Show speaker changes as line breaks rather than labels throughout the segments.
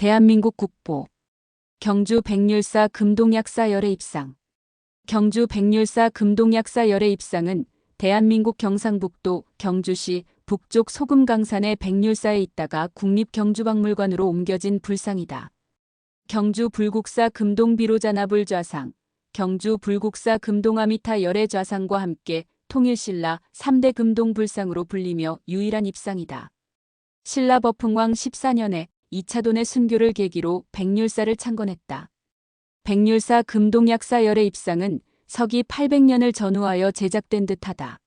대한민국 국보 경주 백률사 금동약사 열애 입상 경주 백률사 금동약사 열애 입상은 대한민국 경상북도 경주시 북쪽 소금강산의 백률사에 있다가 국립경주박물관으로 옮겨진 불상이다. 경주 불국사 금동비로자나불 좌상, 경주 불국사 금동아미타 열애 좌상과 함께 통일신라 3대 금동불상으로 불리며 유일한 입상이다. 신라 버풍왕 14년에 이차돈의 순교를 계기로 백률사를 창건했다. 백률사 금동약사 열의 입상은 서기 800년을 전후하여 제작된 듯하다.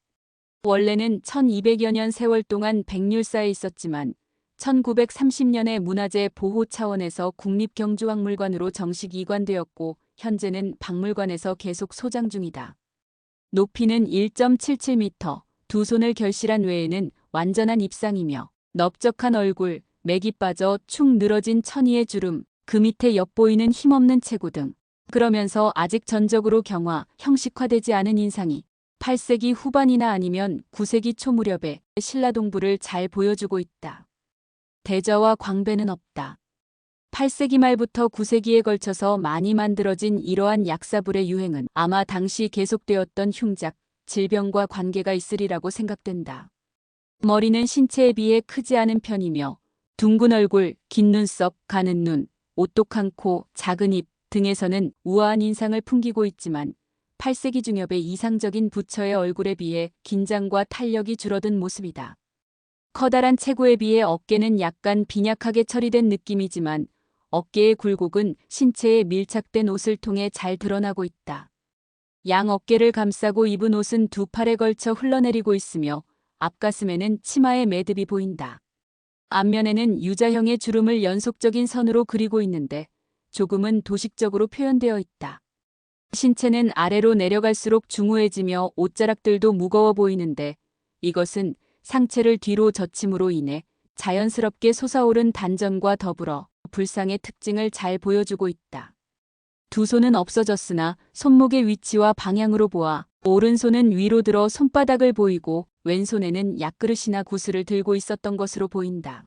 원래는 1200여 년 세월 동안 백률사에 있었지만 1930년에 문화재 보호 차원에서 국립경주박물관으로 정식 이관되었고 현재는 박물관에서 계속 소장 중이다. 높이는 1.77m, 두 손을 결실한 외에는 완전한 입상이며 넓적한 얼굴, 맥이 빠져 축 늘어진 천이의 주름, 그 밑에 엿보이는 힘없는 체구 등 그러면서 아직 전적으로 경화, 형식화되지 않은 인상이 8세기 후반이나 아니면 9세기 초 무렵에 신라 동부를 잘 보여주고 있다. 대저와 광배는 없다. 8세기 말부터 9세기에 걸쳐서 많이 만들어진 이러한 약사불의 유행은 아마 당시 계속되었던 흉작, 질병과 관계가 있으리라고 생각된다. 머리는 신체에 비해 크지 않은 편이며 둥근 얼굴, 긴 눈썹, 가는 눈, 오똑한 코, 작은 입 등에서는 우아한 인상을 풍기고 있지만 8세기 중엽의 이상적인 부처의 얼굴에 비해 긴장과 탄력이 줄어든 모습이다. 커다란 체구에 비해 어깨는 약간 빈약하게 처리된 느낌이지만 어깨의 굴곡은 신체에 밀착된 옷을 통해 잘 드러나고 있다. 양 어깨를 감싸고 입은 옷은 두 팔에 걸쳐 흘러내리고 있으며 앞가슴에는 치마의 매듭이 보인다. 앞면에는 유자형의 주름을 연속적인 선으로 그리고 있는데 조금은 도식적으로 표현되어 있다. 신체는 아래로 내려갈수록 중후해지며 옷자락들도 무거워 보이는데 이것은 상체를 뒤로 젖힘으로 인해 자연스럽게 솟아오른 단전과 더불어 불상의 특징을 잘 보여주고 있다. 두 손은 없어졌으나 손목의 위치와 방향으로 보아 오른손은 위로 들어 손바닥을 보이고 왼손에는 약그릇이나 구슬을 들고 있었던 것으로 보인다.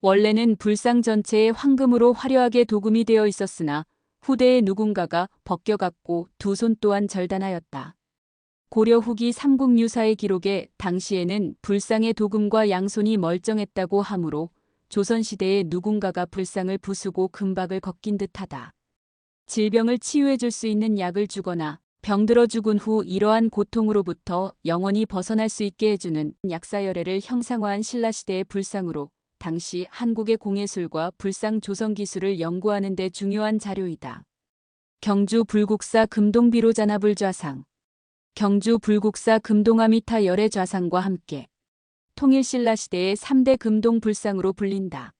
원래는 불상 전체에 황금으로 화려하게 도금이 되어 있었으나 후대에 누군가가 벗겨갔고 두 손 또한 절단하였다. 고려 후기 삼국유사의 기록에 당시에는 불상의 도금과 양손이 멀쩡했다고 하므로 조선시대에 누군가가 불상을 부수고 금박을 걷긴 듯하다. 질병을 치유해 줄 수 있는 약을 주거나 병들어 죽은 후 이러한 고통으로부터 영원히 벗어날 수 있게 해주는 약사열애를 형상화한 신라시대의 불상으로 당시 한국의 공예술과 불상 조성 기술을 연구하는 데 중요한 자료이다. 경주 불국사 금동비로 잔압을 좌상 경주 불국사 금동아미타 열애 좌상과 함께 통일신라 시대의 3대 금동 불상으로 불린다.